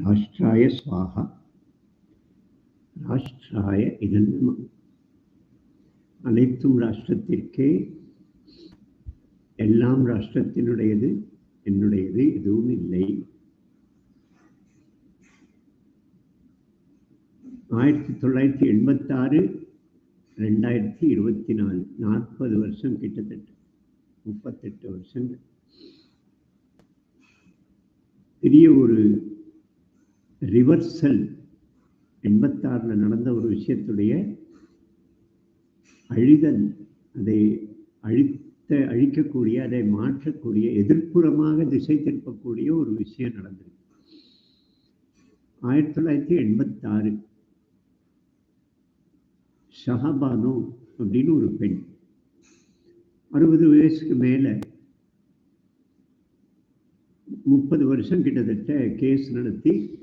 ராஷ்டிராய சுவாகா ராஷ்டிராய இதன்மம் அனைத்தும் ராஷ்டிரத்திற்கே எல்லாம் ராஷ்டிரத்தினுடையது என்னுடையது எதுவும் இல்லை. ஆயிரத்தி தொள்ளாயிரத்தி எண்பத்தாறு ரெண்டாயிரத்தி இருபத்தி நாலு நாற்பது வருஷம் கிட்டத்தட்ட முப்பத்தெட்டு வருஷங்கள். பெரிய ஒரு ரிவர்சல் எண்பத்தாறில் நடந்த ஒரு விஷயத்துடைய அழிதல் அதை அழித்த அழிக்கக்கூடிய அதை மாற்றக்கூடிய எதிர்ப்புறமாக திசை திருப்பக்கூடிய ஒரு விஷயம் நடந்திருக்கு. ஆயிரத்தி தொள்ளாயிரத்தி எண்பத்தாறு ஷஹபானோ அப்படின்னு ஒரு பெண் அறுபது வயசுக்கு மேலே முப்பது வருஷம் கிட்டத்தட்ட கேஸ் நடத்தி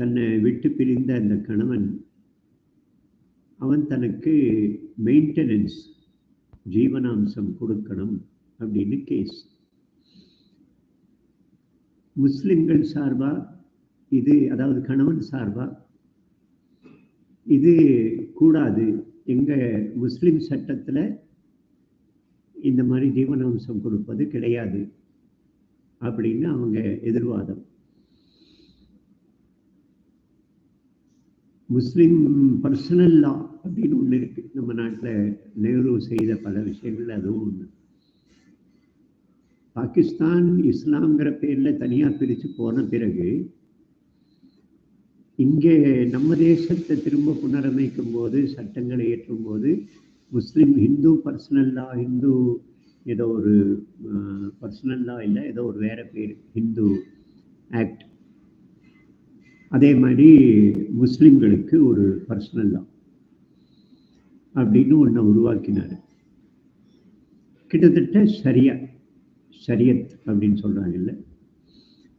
தன்னை விட்டு பிரிந்த அந்த கணவன் அவன் தனக்கு மெயின்டெனன்ஸ் ஜீவனாம்சம் கொடுக்கணும் அப்படின்னு கேஸ் முஸ்லிம்கள் சார்பாக இது அதாவது கணவன் சார்பாக இது கூடாது. எங்கள் முஸ்லிம் சட்டத்தில் இந்த மாதிரி ஜீவனாம்சம் கொடுப்பது கிடையாது அப்படின்னு அவங்க எதிர்வாதம். முஸ்லீம் பர்சனல் லா அப்படின்னு ஒன்று இருக்கு. நம்ம நாட்டில் நேரு செய்த பல விஷயங்கள் அதுவும் ஒன்று பாகிஸ்தான் இஸ்லாம்ங்கிற பேரில் தனியாக பிரித்து போன பிறகு இங்கே நம்ம தேசத்தை திரும்ப புனரமைக்கும் போது சட்டங்களை ஏற்றும் போது Muslim Hindu personal law Hindu ஏதோ ஒரு பர்சனல் லா இல்லை ஏதோ ஒரு வேறு பேர் ஹிந்து ஆக்ட் அதே மாதிரி முஸ்லிம்களுக்கு ஒரு பர்சனல் லா அப்படின்னு ஒன்றை உருவாக்கினார். கிட்டத்தட்ட சரியா ஷரியத் அப்படின்னு சொல்கிறாங்கல்ல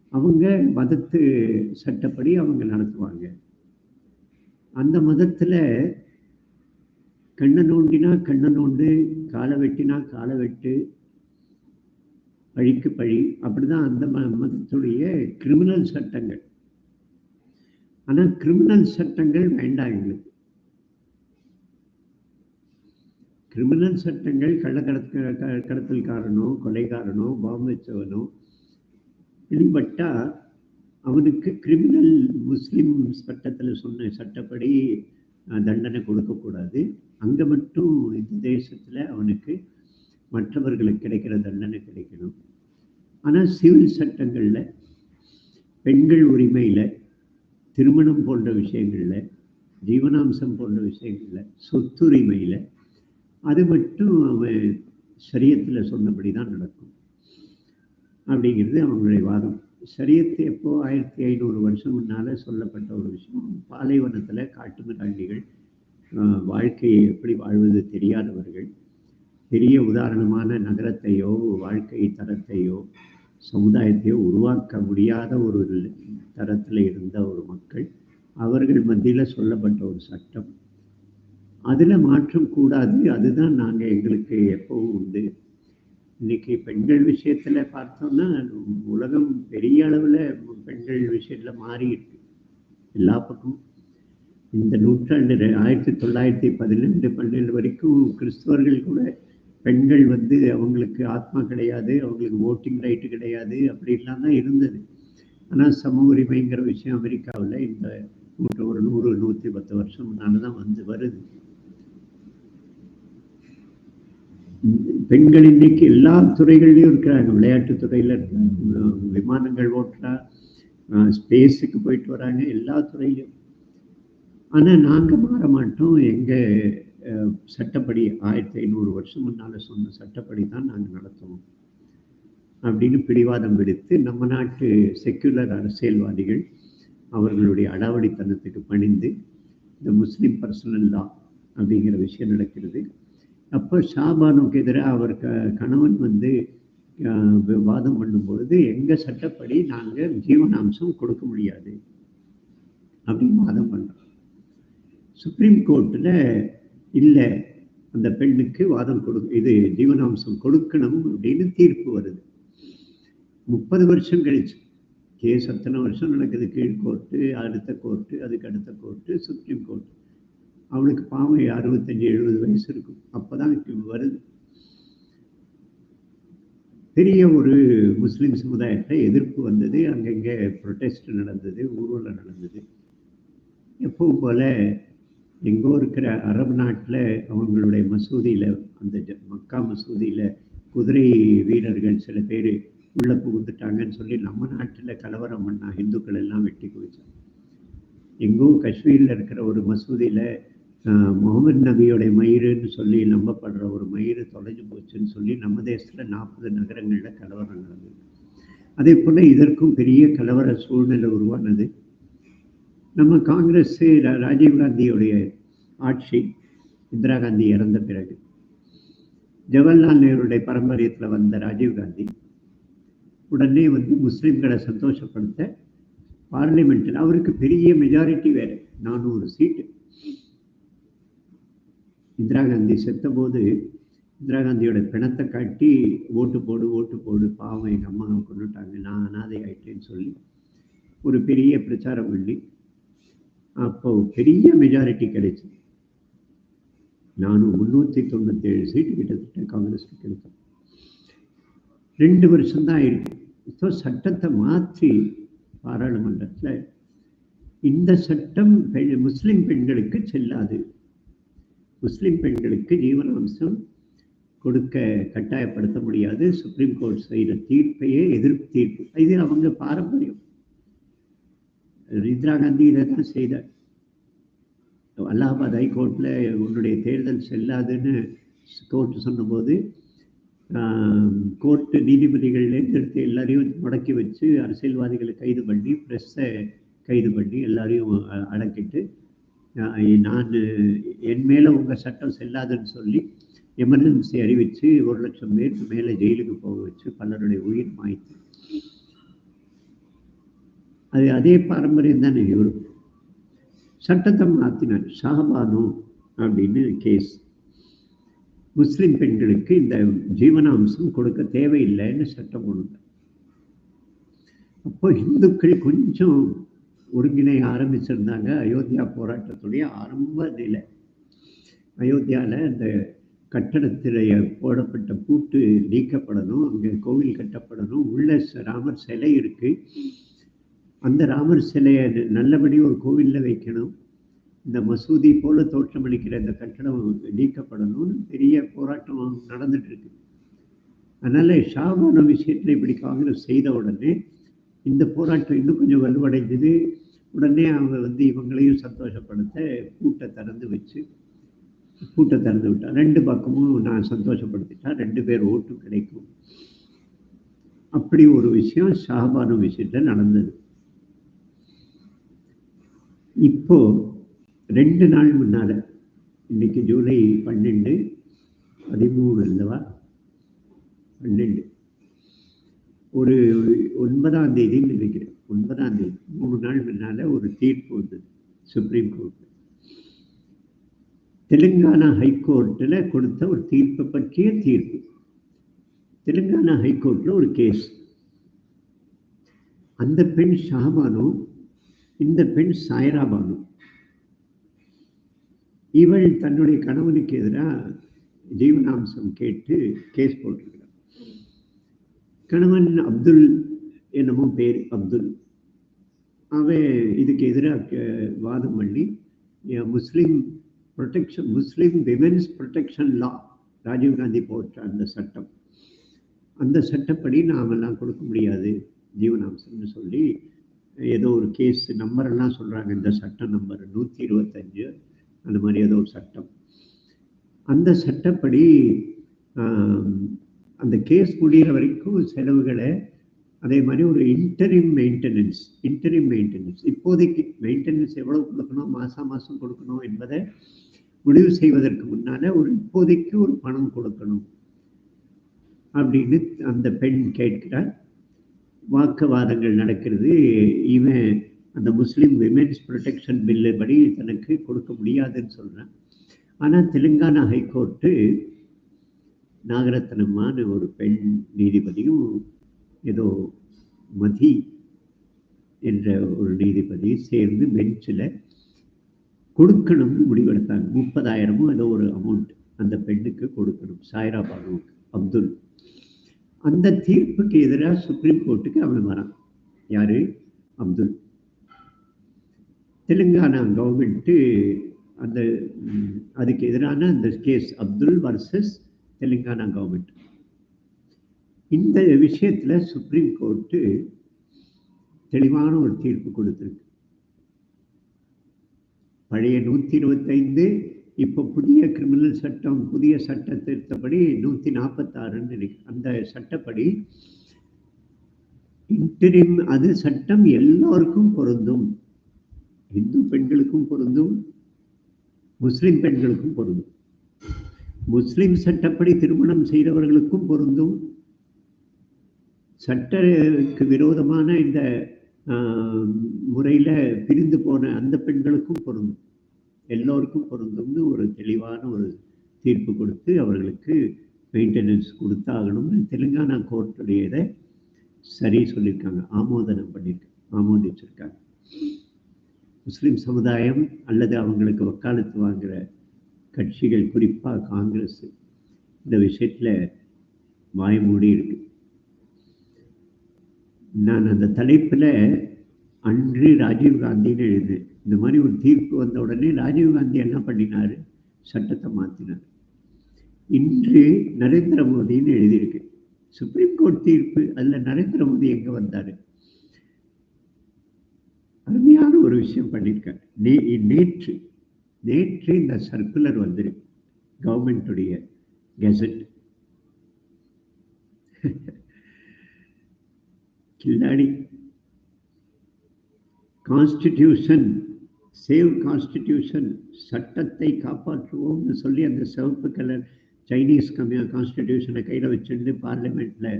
அவங்க மதத்து சட்டப்படி அவங்க நடத்துவாங்க. அந்த மதத்தில் கண்ணை நோண்டினா கண்ணை நோண்டு காலை வெட்டினா காலை வெட்டு பழிக்கு பழி அப்படிதான் அந்த ம மதத்துடைய கிரிமினல் சட்டங்கள். ஆனால் கிரிமினல் சட்டங்கள் வேண்டாம் எங்களுக்கு. கிரிமினல் சட்டங்கள் கள்ளக்கடத்த கடத்தல்காரனோ கொலைகாரனோ பாம்பு வச்சவனோ பிடிபட்டா அவனுக்கு கிரிமினல் முஸ்லீம் சட்டத்தில் சொன்ன சட்டப்படி தண்டனை கொடுக்கக்கூடாது. அங்கே மட்டும் இந்த தேசத்தில் அவனுக்கு மற்றவர்களுக்கு கிடைக்கிற தண்டனை கிடைக்கணும். ஆனால் சிவில் சட்டங்களில் பெண்கள் உரிமையில் திருமணம் போன்ற விஷயங்களில் ஜீவனாம்சம் போன்ற விஷயங்களில் சொத்துரிமையில் அது மட்டும் அவன் சரியத்தில் சொன்னபடி தான் நடக்கும். அப்படிங்கிறது அவங்களுடைய வாதம். சரியத்து எப்போ ஆயிரத்தி ஐநூறு வருஷம் முன்னால் சொல்லப்பட்ட ஒரு விஷயம். பாலைவனத்தில் காட்டுமிராண்டிகள் வாழ்க்கையை எப்படி வாழ்வது தெரியாதவர்கள் பெரிய உதாரணமான நகரத்தையோ வாழ்க்கை தரத்தையோ சமுதாயத்தை உருவாக்க முடியாத ஒரு தரத்தில் இருந்த ஒரு மக்கள் அவர்கள் மத்தியில் சொல்லப்பட்ட ஒரு சட்டம். அதில் மாற்றம் கூடாது. அதுதான் நாங்கள் எங்களுக்கு எப்பவும் உண்டு. இன்னைக்கு பெண்கள் விஷயத்தில் பார்த்தோம்னா உலகம் பெரிய அளவில் பெண்கள் விஷயத்தில் மாறியிருக்கு. எல்லா பக்கமும். இந்த நூற்றாண்டு ஆயிரத்தி தொள்ளாயிரத்தி பதினெண்டு பன்னெண்டு வரைக்கும் கிறிஸ்தவர்கள் கூட பெண்கள் வந்து அவங்களுக்கு ஆத்மா கிடையாது அவங்களுக்கு ஓட்டிங் ரைட்டு கிடையாது அப்படின்லாம் தான் இருந்தது. ஆனால் சம உரிமைங்கிற விஷயம் அமெரிக்காவில் இந்த நூற்று ஒரு நூறு நூற்றி பத்து வருஷம் முன்னால் தான் வந்து வருது. பெண்கள் இன்னைக்கு எல்லா துறைகள்லையும் இருக்கிறாங்க. விளையாட்டு துறையில் இருக்கிறாங்க விமானங்கள் ஓட்டுறா ஸ்பேஸுக்கு போயிட்டு வராங்க எல்லா துறையிலும். ஆனால் நாங்கள் மாற மாட்டோம். எங்கள் சட்டப்படி ஆயிரத்தி ஐநூறு வருஷம் முன்னால் சொன்ன சட்டப்படி தான் நாங்கள் நடத்துவோம். அப்படின்னு பிடிவாதம் விடுத்து நம்ம நாட்டு செக்குலர் அரசியல்வாதிகள் அவர்களுடைய அடாவடித்தனத்துக்கு பணிந்து இந்த முஸ்லீம் பர்சனல் லா அப்படிங்கிற விஷயம் நடக்கிறது. அப்போ ஷாபானுக்கு எதிராக அவர் க கணவன் வந்து வாதம் பண்ணும்பொழுது எங்கள் சட்டப்படி நாங்கள் ஜீவனாம்சம் கொடுக்க முடியாது அப்படின்னு வாதம் பண்ணுறோம் சுப்ரீம் கோர்ட்டில் இல்லை அந்த பெண்ணுக்கு வாதம் கொடு இது ஜீவனாம்சம் கொடுக்கணும் அப்படின்னு தீர்ப்பு வருது. முப்பது வருஷம் கழிச்சு. கேஸ் அத்தனை வருஷம் நடக்குது. கீழ் கோர்ட்டு அடுத்த கோர்ட்டு அதுக்கு அடுத்த கோர்ட்டு சுப்ரீம் கோர்ட். அவளுக்கு பாவம் அறுபத்தஞ்சு எழுபது வயசு இருக்கும். அப்போ தான் வருது. பெரிய ஒரு முஸ்லீம் சமுதாயத்தை எதிர்ப்பு வந்தது. அங்கங்கே ப்ரொட்டஸ்ட் நடந்தது ஊர்வலம் நடந்தது. எப்பவும் போல எங்கோ இருக்கிற அரபு நாட்டில் அவங்களுடைய மசூதியில் அந்த ஜ- மக்கா மசூதியில் குதிரை வீரர்கள் சில பேர் உள்ளே புகுந்துட்டாங்கன்னு சொல்லி நம்ம நாட்டில் கலவரம் பண்ணா இந்துக்கள் எல்லாம் வெட்டி குவிச்சாங்க. எங்கோ காஷ்மீரில் இருக்கிற ஒரு மசூதியில் முகமது நபியோடைய மயிருன்னு சொல்லி நம்பப்படுற ஒரு மயிறு தொலைஞ்சு போச்சுன்னு சொல்லி நம்ம தேசத்தில் நாற்பது நகரங்களில் கலவரம் நடந்தது. அதே போல் இதற்கும் பெரிய கலவர சூழ்நிலை உருவானது. நம்ம காங்கிரஸ் ராஜீவ்காந்தியுடைய ராஜீவ் காந்தியுடைய ஆட்சி இந்திரா காந்தி இறந்த பிறகு. ஜவஹர்லால் நேருடைய பாரம்பரியத்தில் வந்த ராஜீவ் காந்தி உடனே வந்து முஸ்லீம்களை சந்தோஷப்படுத்த பார்லிமெண்ட்டில் அவருக்கு பெரிய மெஜாரிட்டி வேறு நானூறு சீட்டு. இந்திரா காந்தி செத்தபோது இந்திரா காந்தியோட பிணத்தை காட்டி ஓட்டு போடு ஓட்டு போடு பாவம் எங்கள் அம்மாவை கொண்டுட்டாங்க நான் அனாதை ஆயிட்டேன்னு சொல்லி ஒரு பெரிய பிரச்சாரம் பண்ணி அப்போ பெரிய மெஜாரிட்டி கிடைச்சி. நானும் முந்நூற்றி தொண்ணூற்றி ஏழு சீட்டு கிட்டத்தட்ட காங்கிரஸ்க்கு கிடைக்கும் ரெண்டு வருஷம் தான் ஆயிருக்கு இப்போ சட்டத்தை மாற்றி பாராளுமன்றத்தில் இந்த சட்டம் பெண் முஸ்லீம் பெண்களுக்கு செல்லாது. முஸ்லீம் பெண்களுக்கு ஜீவனாம்சம் கொடுக்க கட்டாயப்படுத்த முடியாது. சுப்ரீம் கோர்ட் செய்கிற தீர்ப்பையே எதிர்ப்பு தீர்ப்பு. இது அவங்க பாரம்பரியம். இந்திரா காந்தி இதை தான் செய்தார். அல்லாஹாபாத் ஹைகோர்ட்டில் உன்னுடைய தேர்தல் செல்லாதுன்னு கோர்ட்டு சொன்னபோது கோர்ட்டு நீதிபதிகள் எடுத்து எல்லாரையும் முடக்கி வச்சு அரசியல்வாதிகளை கைது பண்ணி ப்ரெஸ்ஸை கைது பண்ணி எல்லாரையும் அடக்கிட்டு நான் என் மேலே உங்கள் சட்டம் செல்லாதுன்னு சொல்லி எமர்ஜென்சி அறிவித்து ஒரு லட்சம் பேருக்கு மேலே ஜெயிலுக்கு போக வச்சு பலருடைய உயிர் மாய்த்து அது அதே பாரம்பரியம் தானே இவரு சட்டத்தை மாற்றினார் ஷாபானோ அப்படின்னு கேஸ் முஸ்லீம் பெண்களுக்கு இந்த ஜீவனாம்சம் கொடுக்க தேவையில்லைன்னு சட்டம் கொண்டு அப்போ இந்துக்கள் கொஞ்சம் ஒருங்கிணைய ஆரம்பிச்சிருந்தாங்க. அயோத்தியா போராட்டத்துடைய ஆரம்ப நிலை. அயோத்தியாவில் அந்த கட்டடத்திலேயே போடப்பட்ட பூட்டு நீக்கப்படணும் அங்கே கோவில் கட்டப்படணும். உள்ள ச- ராமர் சிலை இருக்குது அந்த ராமர் சிலையை நல்லபடி ஒரு கோவிலில் வைக்கணும். இந்த மசூதி போல தோற்றமளிக்கிற இந்த கட்டடம் நீக்கப்படணும்னு பெரிய போராட்டம் நடந்துட்டு இருக்கு ஷாபான விஷயத்தில் இப்படி காங்கிரஸ் செய்த உடனே இந்த போராட்டம் இன்னும் கொஞ்சம் வலுவடைஞ்சது. உடனே அவங்க வந்து இவங்களையும் சந்தோஷப்படுத்த பூட்டை திறந்து வச்சு பூட்டை திறந்து விட்டா ரெண்டு பக்கமும் நான் சந்தோஷப்படுத்திட்டா ரெண்டு பேர் ஓட்டு கிடைக்கும். அப்படி ஒரு விஷயம் ஷாபானு விஷயத்தில் நடந்தது. இப்போ ரெண்டு நாள் முன்னால் இன்னைக்கு ஜூலை பன்னெண்டு பதிமூணு அல்லவா? பன்னெண்டு. ஒரு ஒன்பதாம் தேதின்னு நினைக்கிறேன். ஒன்பதாம் தேதி. மூணு நாள் முன்னால் ஒரு தீர்ப்பு வந்தது சுப்ரீம் கோர்ட் தெலுங்கானா ஹைகோர்ட்டில் கொடுத்த ஒரு தீர்ப்பை பற்றிய தீர்ப்பு. தெலுங்கானா ஹைகோர்ட்டில் ஒரு கேஸ். அந்த பெண் ஷாபானும் இந்த பெண் சாய்ரா பானு. இவள் தன்னுடைய கணவனுக்கு எதிராக ஜீவனாம்சம் கேட்டு கேஸ் போட்டிருக்கிறார் கணவன் அப்துல் என்னமோ பேர் அப்துல். அவன் இதுக்கு எதிராக வாதம் பண்ணி Muslim protection Muslim women's protection law Rajiv Gandhi போட்ட அந்த சட்டம். அந்த சட்டப்படி நாமெல்லாம் கொடுக்க முடியாது ஜீவனாம்சம்னு சொல்லி ஏதோ ஒரு கேஸ் நம்பரெல்லாம் சொல்கிறாங்க இந்த சட்ட நம்பர் நூற்றி இருபத்தஞ்சு. அந்த மாதிரி ஏதோ ஒரு சட்டம். அந்த சட்டப்படி அந்த கேஸ் முடிகிற வரைக்கும் செலவுகளை அதே மாதிரி ஒரு இன்டரிம் மெயின்டெனன்ஸ் இன்டரிம் மெயின்டெனன்ஸ் இப்போதைக்கு மெயின்டெனன்ஸ் எவ்வளோ கொடுக்கணும் மாதம் மாதம் கொடுக்கணும் என்பதை முடிவு செய்வதற்கு முன்னால் ஒரு இப்போதைக்கு ஒரு பணம் கொடுக்கணும். அப்படின்னு அந்த பெண் கேட்கிறார் வாக்குவாதங்கள் நடக்கிறது. இவன் அந்த முஸ்லீம் விமென்ஸ் ப்ரொடெக்ஷன் பில்லு படி தனக்கு கொடுக்க முடியாதுன்னு சொல்கிறான் ஆனால் தெலுங்கானா ஹைகோர்ட்டு நாகரத்னமான ஒரு பெண் நீதிபதியும் ஏதோ மதி என்ற ஒரு நீதிபதி சேர்ந்து பெஞ்சில் கொடுக்கணும்னு முடிவெடுத்தாங்க. முப்பதாயிரமும் ஏதோ ஒரு அமௌண்ட் அந்த பெண்ணுக்கு கொடுக்கணும். சாய்ரா பானு அப்துல். அந்த தீர்ப்புக்கு எதிராக சுப்ரீம் கோர்ட்டுக்கு அவன் வரான். யாரு? அப்துல். தெலுங்கானா கவர்மெண்ட்டு அந்த அதுக்கு எதிரான அந்த case Abdul versus Telangana government இந்த விஷயத்துல சுப்ரீம் கோர்ட்டு தெளிவான ஒரு தீர்ப்பு கொடுத்துருக்கு. பழைய நூற்றி இருபத்தைந்து இப்போ புதிய கிரிமினல் சட்டம் புதிய சட்ட திருத்தப்படி நூற்றி நாற்பத்தாறுன்னு நினைக்கிறேன் அந்த சட்டப்படி இன்டரிம் அது சட்டம் எல்லோருக்கும் பொருந்தும். இந்து பெண்களுக்கும் பொருந்தும். முஸ்லிம் பெண்களுக்கும் பொருந்தும். முஸ்லிம் சட்டப்படி திருமணம் செய்தவர்களுக்கும் பொருந்தும். சட்டக்கு விரோதமான இந்த முறையில் பிரிந்து போன அந்த பெண்களுக்கும் பொருந்தும். எல்லோருக்கும் பொருந்தும்னு ஒரு தெளிவான ஒரு தீர்ப்பு கொடுத்து அவர்களுக்கு மெயின்டெனன்ஸ் கொடுத்தாகணும்னு தெலுங்கானா கோர்ட்டுடைய இதை சரி சொல்லியிருக்காங்க ஆமோதனம் பண்ணியிருக்காங்க ஆமோதிச்சிருக்காங்க. முஸ்லீம் சமுதாயம் அல்லது அவங்களுக்கு வக்காலத்து வாங்குகிற கட்சிகள் குறிப்பாக காங்கிரஸ் இந்த விஷயத்தில் வாய்மூடி இருக்கு. நான் அந்த தலைப்பில் அன்று ராஜீவ் காந்தின்னு எழுதினேன் இந்த மாதிரி ஒரு தீர்ப்பு வந்த உடனே ராஜீவ் காந்தி என்ன பண்ணினார்? சட்டத்தை மாற்றினார் இன்று நரேந்திர மோடின்னு எழுதியிருக்கு. சுப்ரீம் கோர்ட் தீர்ப்பு அதில் நரேந்திர மோடி எங்கே வந்தார்? அருமையான ஒரு விஷயம் பண்ணியிருக்கார். நே நேற்று நேற்று இந்த சர்க்குலர் வந்திருக்கு. கவர்மெண்ட்டுடைய கெசட் கில்லாடி கான்ஸ்டிடியூஷன் சேவ் கான்ஸ்டிடியூஷன் சட்டத்தை காப்பாற்றுவோம்னு சொல்லி அந்த சிவப்பு கலர் சைனீஸ் கம்யூ கான்ஸ்டிடியூஷனை கையில் வச்சுட்டு பார்லிமெண்ட்டில்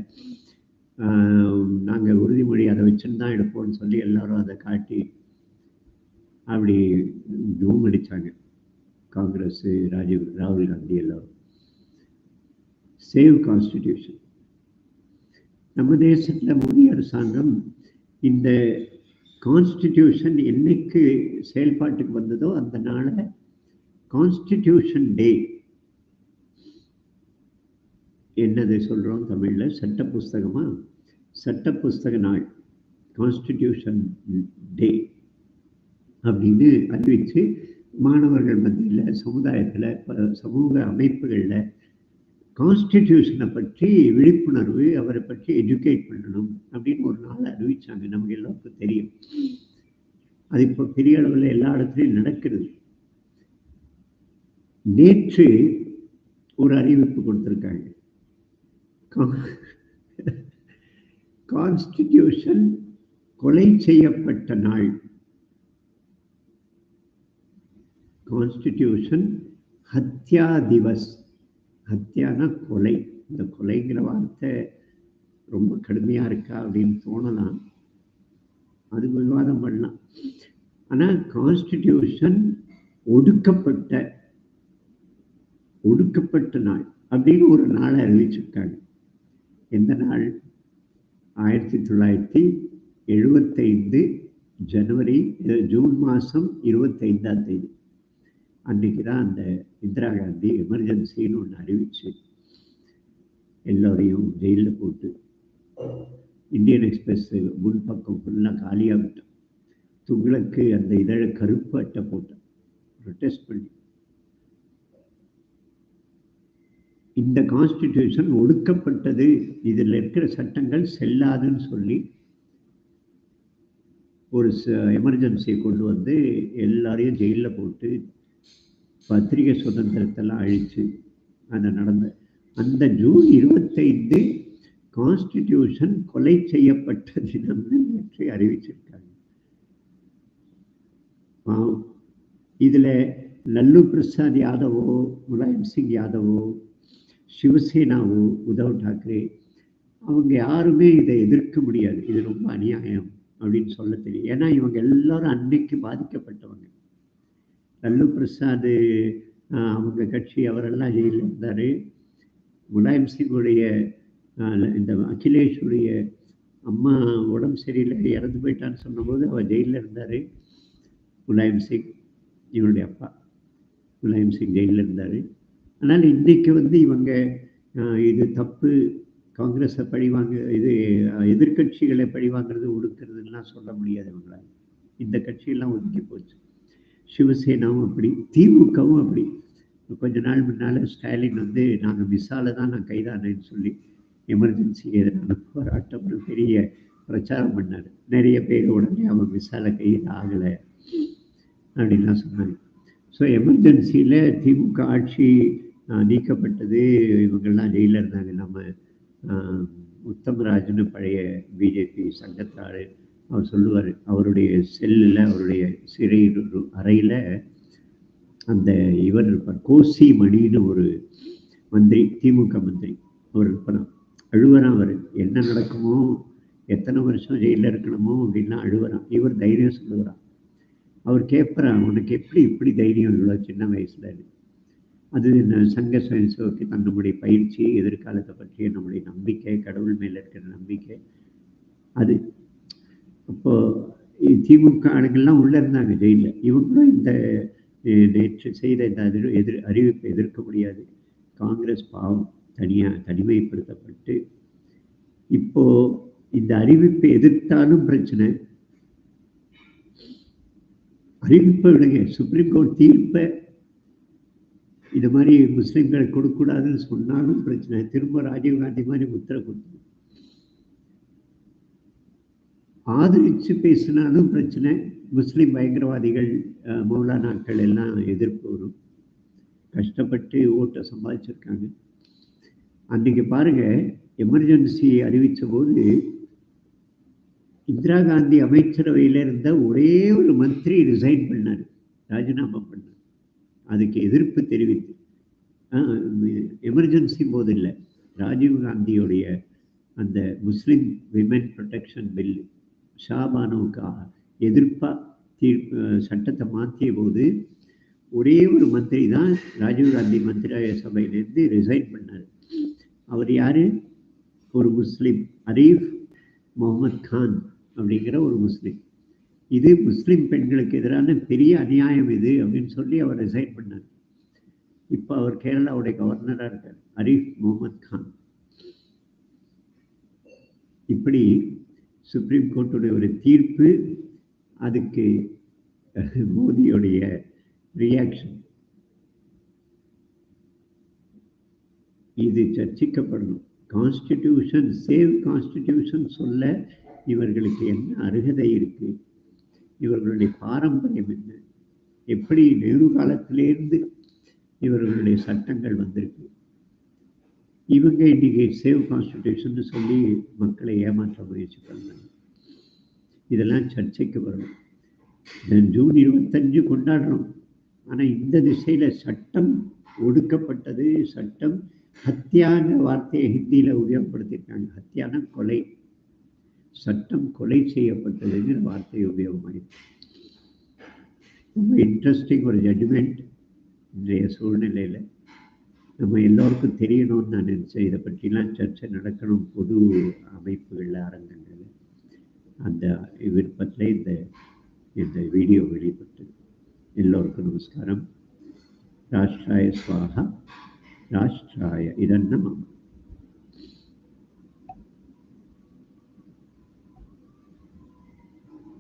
நாங்கள் உறுதிமொழி அதை வச்சுன்னு தான் எடுப்போம்னு சொல்லி எல்லாரும் அதை காட்டி அப்படி ஜூம் அடித்தாங்க காங்கிரஸ் ராஜீவ் ராகுல் காந்தி எல்லோரும். Save constitution. நம்ம தேசத்தில் மோடி அரசாங்கம் இந்த கான்ஸ்டிடியூஷன் என்னைக்கு செயல்பாட்டுக்கு வந்ததோ அந்த நாளை கான்ஸ்டிடியூஷன் டே என்னது சொல்கிறோம் தமிழில்? சட்ட புஸ்தகமா சட்ட புஸ்தக நாள். கான்ஸ்டிடியூஷன் டே அப்படின்னு அறிவித்து மாணவர்கள் மத்தியில் சமுதாயத்தில் சமூக அமைப்புகளில் கான்ஸ்டிடியூஷனை பற்றி விழிப்புணர்வு அவரை பற்றி எஜுகேட் பண்ணணும் அப்படின்னு ஒரு நாள் அறிவிச்சாங்க. நமக்கு எல்லாருக்கும் தெரியும். அது இப்போ பெரிய அளவில் எல்லா இடத்துலையும் நடக்கிறது. நேற்று ஒரு அறிவிப்பு கொடுத்துருக்காங்க. கான்ஸ்டிடியூஷன் கொலை செய்யப்பட்ட நாள். கான்ஸ்டிடியூஷன் ஹத்யா திவஸ். ஹத்தியானா கொலை. இந்த கொலைங்கிற வார்த்தை ரொம்ப கடுமையாக இருக்கா அப்படின்னு தோணலாம். அது விவாதம் பண்ணலாம். ஆனால் கான்ஸ்டிடியூஷன் ஒடுக்கப்பட்ட ஒடுக்கப்பட்ட நாள் அப்படின்னு ஒரு நாளை அறிவிச்சிருக்காங்க. எந்த நாள்? ஆயிரத்தி தொள்ளாயிரத்தி எழுபத்தைந்து ஜனவரி ஜூன் மாதம் இருபத்தைந்தாம் தேதி. அன்னைக்கு தான் அந்த இந்திரா காந்தி எமர்ஜென்சின்னு ஒன்று அறிவிச்சு எல்லோரையும் ஜெயிலில் போட்டு இந்தியன் எக்ஸ்பிரஸ் முன்பக்கம் ஃபுல்லாக காலியாக விட்டோம் துங்களுக்கு அந்த இதழ கருப்பு அட்டை போட்டோம். ப்ரொட்டஸ்ட் பண்ணி. இந்த கான்ஸ்டிடியூஷன் ஒடுக்கப்பட்டது. இதில் இருக்கிற சட்டங்கள் செல்லாதுன்னு சொல்லி ஒரு எமர்ஜென்சியை கொண்டு வந்து எல்லாரையும் ஜெயிலில் போட்டு பத்திரிகை சுதந்திரத்தெல்லாம் அழித்து அந்த நடந்த அந்த ஜூன் இருபத்தைந்து கான்ஸ்டிடியூஷன் கொலை செய்யப்பட்ட தினம்னு நேற்றை அறிவிச்சிருக்காங்க. இதில் லல்லு பிரசாத் யாதவோ முலாயம் சிங் யாதவோ சிவசேனாவோ உத்தவ் டாக்கரே அவங்க யாருமே இதை எதிர்க்க முடியாது. இது ரொம்ப அநியாயம் அப்படின்னு சொல்ல தெரியும். ஏன்னா இவங்க எல்லாரும் அன்னைக்கு பாதிக்கப்பட்டவங்க. லல்லு பிரசாத் அவங்க கட்சி அவரெல்லாம் ஜெயிலில் இருந்தார் முலாயம் சிங்குடைய இந்த அகிலேஷுடைய அம்மா உடம்பு சரியில்லை இறந்து போயிட்டான்னு சொன்னபோது அவர் ஜெயிலில் இருந்தார். முலாயம் சிங் இவருடைய அப்பா முலாயம் சிங் ஜெயிலில் இருந்தார். ஆனால் இன்றைக்கு வந்து இவங்க இது தப்பு காங்கிரஸை பழிவாங்க இது எதிர்கட்சிகளை எதிர்க்கட்சிகளை ஒடுக்கிறதுலாம் சொல்ல முடியாது இவங்களால். இந்த கட்சியெல்லாம் ஒதுக்கி போச்சு. சிவசேனாவும் அப்படி திமுகவும் அப்படி. கொஞ்ச நாள் முன்னால் ஸ்டாலின் வந்து நாங்கள் மிஸ்ஸால தான் நான் கைதானேன்னு சொல்லி எமர்ஜென்சி எதிரான போராட்டம்னு பெரிய பிரச்சாரம் பண்ணார். நிறைய பேர் உடனே அவன் மிஸ்ஸால கையில் ஆகலை அப்படின்லாம் சொன்னாங்க. ஸோ எமர்ஜென்சியில் திமுக ஆட்சி நீக்கப்பட்டது. இவங்கெல்லாம் ஜெயிலில் இருந்தாங்க நம்ம உத்தமராஜ்னு பழைய பிஜேபி சங்கத்தார். அவர் சொல்லுவார் அவருடைய செல்லில் அவருடைய சிறை அறையில் அந்த இவர் இருப்பார். கோசி மணின்னு ஒரு மந்திரி திமுக மந்திரி அவர் இருப்பார் அழுவரான் அவர். என்ன நடக்குமோ எத்தனை வருஷம் ஜெயிலில் இருக்கணுமோ அப்படின்லாம் அழுவராம். இவர் தைரியம் சொல்லுவாராம் அவர் கேட்பறான் உனக்கு எப்படி இப்படி தைரியம் இவ்வளோ சின்ன வயசுல? அது இந்த சங்க சுயசேவக்கு தன் நம்முடைய பயிற்சி எதிர்காலத்தை பற்றிய நம்முடைய நம்பிக்கை கடவுள் மேலே இருக்கிற நம்பிக்கை. அது அப்போ திமுக ஆளுங்கள்லாம் உள்ள இருந்தாங்க ஜெயிலில். இவங்களும் இந்த நேற்று செய்த இந்த எதிர் எதிர் அறிவிப்பை எதிர்க்க முடியாது. காங்கிரஸ் பாவம் தனியாக தனிமைப்படுத்தப்பட்டு இப்போ இந்த அறிவிப்பை எதிர்த்தாலும் பிரச்சனை. அறிவிப்பை விடுங்க. சுப்ரீம் கோர்ட் தீர்ப்பை இது மாதிரி முஸ்லீம்களை கொடுக்கக்கூடாதுன்னு சொன்னாலும் பிரச்சனை. திரும்ப ராஜீவ்காந்தி மாதிரி உத்தரவு கொடுத்து ஆதரித்து பேசினாலும் பிரச்சனை. முஸ்லீம் பயங்கரவாதிகள் மௌலானாக்கள் எல்லாம் எதிர்ப்பு வரும். கஷ்டப்பட்டு ஓட்டை சம்பாதிச்சிருக்காங்க. அன்றைக்கி பாருங்க எமர்ஜென்சி அறிவித்த போது இந்திரா காந்தி அமைச்சரவையில் இருந்த ஒரே ஒரு மந்திரி ரிசைன் பண்ணார். ராஜினாமா பண்ணார். அதுக்கு எதிர்ப்பு தெரிவித்து. எமர்ஜென்சி போது இல்லை. ராஜீவ் காந்தியுடைய அந்த முஸ்லீம் விமென் ப்ரொடெக்ஷன் பில்லு ஷாபானுவுக்கு எதிர்ப்பாக தீர்ப்பு சட்டத்தை மாற்றிய போது ஒரே ஒரு மந்திரி தான் ராஜீவ்காந்தி மந்திரி சபையிலேருந்து ரிசைன் பண்ணார். அவர் யார்? ஒரு முஸ்லீம் அரீஃப் முகமது கான் அப்படிங்கிற ஒரு முஸ்லீம். இது முஸ்லீம் பெண்களுக்கு எதிரான பெரிய அநியாயம் இது அப்படின்னு சொல்லி அவர் ரிசைன் பண்ணார். இப்போ அவர் கேரளாவுடைய கவர்னராக இருக்கார் அரீஃப் முகமது கான். இப்படி சுப்ரீம் கோர்ட்டுடைய ஒரு தீர்ப்பு அதுக்கு அஹ், மோடியுடைய ரியாக்ஷன் இது சர்ச்சிக்கப்படணும். கான்ஸ்டிடியூஷன் சேவ் கான்ஸ்டிடியூஷன் சொல்ல இவர்களுக்கு என்ன அருகதை இருக்கு? இவர்களுடைய பாரம்பரியம் என்ன? எப்படி நேரு காலத்திலேருந்து இவர்களுடைய சட்டங்கள் வந்திருக்கு? இவங்க இன்றைக்கி சேவ் கான்ஸ்டியூஷன் சொல்லி மக்களை ஏமாற்ற முயற்சி பண்ணாங்க இதெல்லாம் சர்ச்சைக்கு வரும் ஜூன் இருபத்தஞ்சு கொண்டாடுறோம். ஆனால் இந்த திசையில் சட்டம் ஒடுக்கப்பட்டது சட்டம் ஹத்தியான வார்த்தையை ஹிந்தியில் உபயோகப்படுத்தியிருக்காங்க. ஹத்தியான கொலை. சட்டம் கொலை செய்யப்பட்டதுங்கிற வார்த்தை உபயோகமாயிருக்கு ரொம்ப இன்ட்ரெஸ்டிங் ஒரு ஜட்ஜ்மெண்ட் இன்றைய சூழ்நிலையில். நம்ம எல்லோருக்கும் தெரியணும்னு நான் நினச்சேன். இதை பற்றிலாம் சர்ச்சை நடக்கணும். பொது அமைப்புகளில் அரங்கங்களில் அந்த விருப்பத்தில் இந்த இந்த வீடியோ வெளிப்பட்டது. எல்லோருக்கும் நமஸ்காரம். ராஷ்டிராய ஸ்வாகா ராஷ்டிராய இதன்ன நம்ம